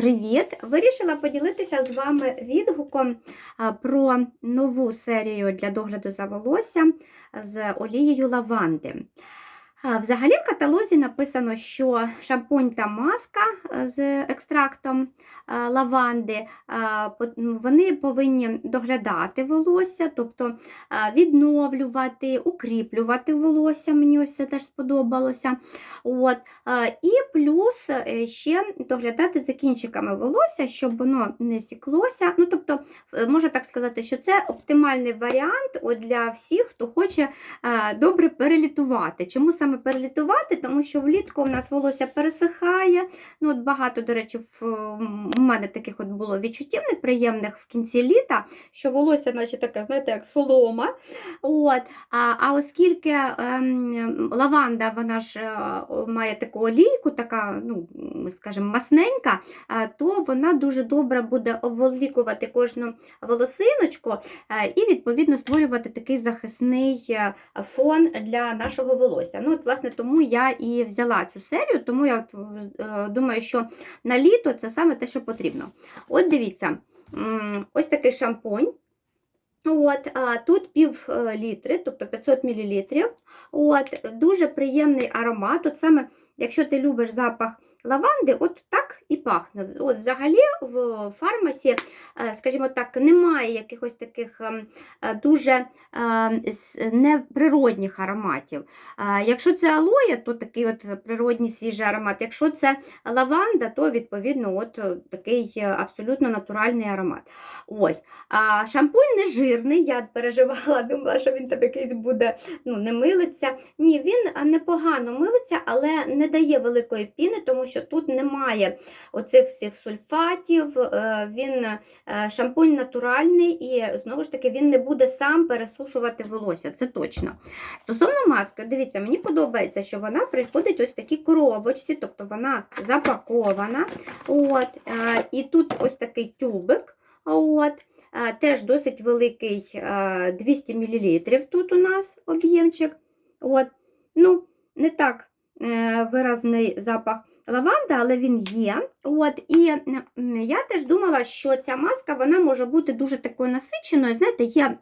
Привіт! Вирішила поділитися з вами відгуком про нову серію для догляду за волоссям з олією лаванди. Взагалі в каталозі написано, що шампунь та маска з екстрактом лаванди м, вони повинні доглядати волосся, тобто відновлювати, укріплювати волосся. Мені ось це теж сподобалося. От, і плюс е, ще доглядати за кінчиками волосся, щоб воно не сіклося. Ну, тобто, е, можна так сказати, що це оптимальний варіант для всіх, хто хоче е, добре перелітувати. Чому саме перелітувати? Тому що влітку у нас волосся пересихає. Ну, от багато, до речі, в, мене таких от було відчуттів неприємних в кінці літа, що волосся, наче таке, знаєте, як солома. От, а, а оскільки ем, лаванда, вона ж е, має таку олійку, така, ну, скажімо, масненька, то вона дуже добре буде обволікувати кожну волосиночку е, і, відповідно, створювати такий захисний е, фон для нашого волосся. Ну, от, власне, тому я і взяла цю серію, тому я е, думаю, що на літо це саме те, що потрібно. От дивіться, ось такий шампунь. От, а, тут пів літри, тобто 500 мл. От, дуже приємний аромат. От саме, якщо ти любиш запах лаванди, от так і пахне. От, взагалі в фармасі, е, скажімо так, немає якихось таких ем, е, дуже е, неприродних ароматів. Якщо це алоє, то такий от природній свіжий аромат. Якщо це лаванда, то відповідно от такий абсолютно натуральний аромат. Ось. Шампунь не жирний, я переживала, думала, що він там якийсь буде, ну, не милиться. Ні, він непогано милиться, але не дає великої піни, тому що тут немає оцих всіх сульфатів, е, він е, шампунь натуральний і знову ж таки він не буде сам пересушувати волосся, це точно. Стосовно маски, дивіться, мені подобається, що вона приходить ось в такій коробочці, тобто вона запакована. От, е, і тут ось такий тюбик. От, теж досить великий е, 200 мл тут у нас об'ємчик. От, ну, не так виразний запах лаванди, але він є. От, і я теж думала, що ця маска вона може бути дуже такою насиченою. Знаєте, є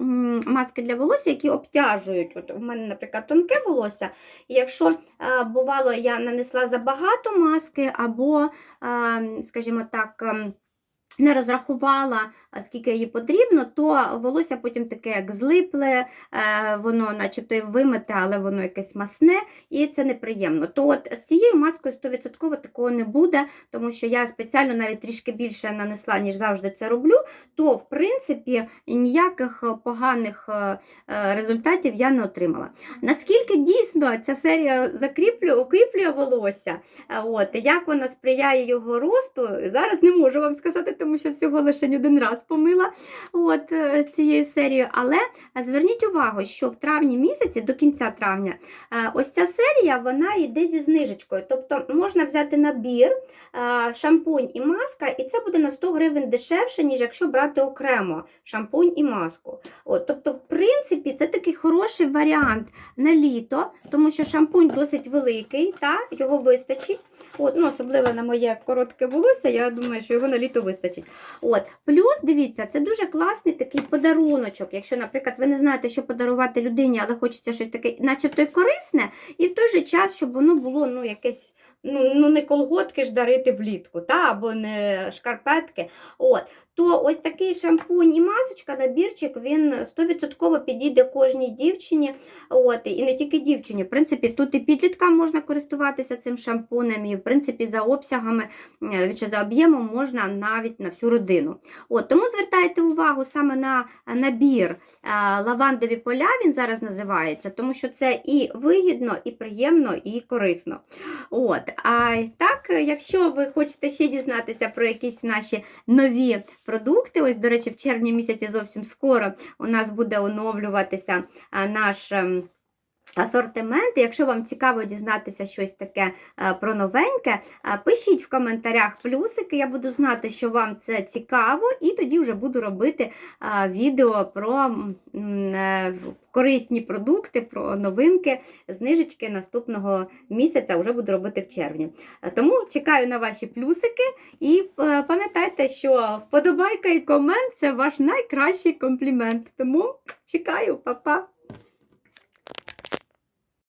маски для волосся, які обтяжують. От у мене, наприклад, тонке волосся. І якщо е, бувало, я нанесла забагато маски, або, е, скажімо так, ем, не розрахувала, скільки їй потрібно, то волосся потім таке як злипле, е, воно начебто і вимите, але воно якесь масне, і це неприємно. То от з цією маскою 100% такого не буде, тому що я спеціально навіть трішки більше нанесла, ніж завжди це роблю, то в принципі ніяких поганих е, е, результатів я не отримала. Наскільки дійсно ця серія закріплює, укріплює волосся, от, як вона сприяє його росту, зараз не можу вам сказати, тому що всього лише один раз помила от, е, цією серією. Але зверніть увагу, що в травні місяці, до кінця травня, е, ось ця серія вона йде зі знижечкою. Тобто можна взяти набір, е, шампунь і маска, і це буде на 100 гривень дешевше, ніж якщо брати окремо шампунь і маску. От, тобто, в принципі, це такий хороший варіант на літо, тому що шампунь досить великий, та, його вистачить. От, ну, особливо на моє коротке волосся, я думаю, що його на літо вистачить. От. Плюс, дивіться, це дуже класний такий подаруночок. Якщо, наприклад, ви не знаєте, що подарувати людині, але хочеться щось таке, начебто й корисне, і в той же час, щоб воно було ну, якесь. Ну, ну не колготки ж дарити влітку, та, або не шкарпетки. От, то ось такий шампунь і масочка, набірчик, він 100% підійде кожній дівчині. От, і не тільки дівчині. В принципі, тут і підліткам можна користуватися цим шампунем, і в принципі за обсягами е, чи за об'ємом можна навіть на всю родину. От, тому звертайте увагу саме на набір е, лавандові поля, він зараз називається, тому що це і вигідно, і приємно, і корисно. От, а так, якщо ви хочете ще дізнатися про якісь наші нові продукти, ось, до речі, в червні місяці зовсім скоро у нас буде оновлюватися наш. Асортимент. Якщо вам цікаво дізнатися щось таке е, про новеньке, е, пишіть в коментарях плюсики. Я буду знати, що вам це цікаво, і тоді вже буду робити е, відео про корисні продукти, про новинки, знижечки наступного місяця. Вже буду робити в червні. Тому чекаю на ваші плюсики і пам'ятайте, що вподобайка і комент це ваш найкращий комплімент. Тому чекаю, па-па!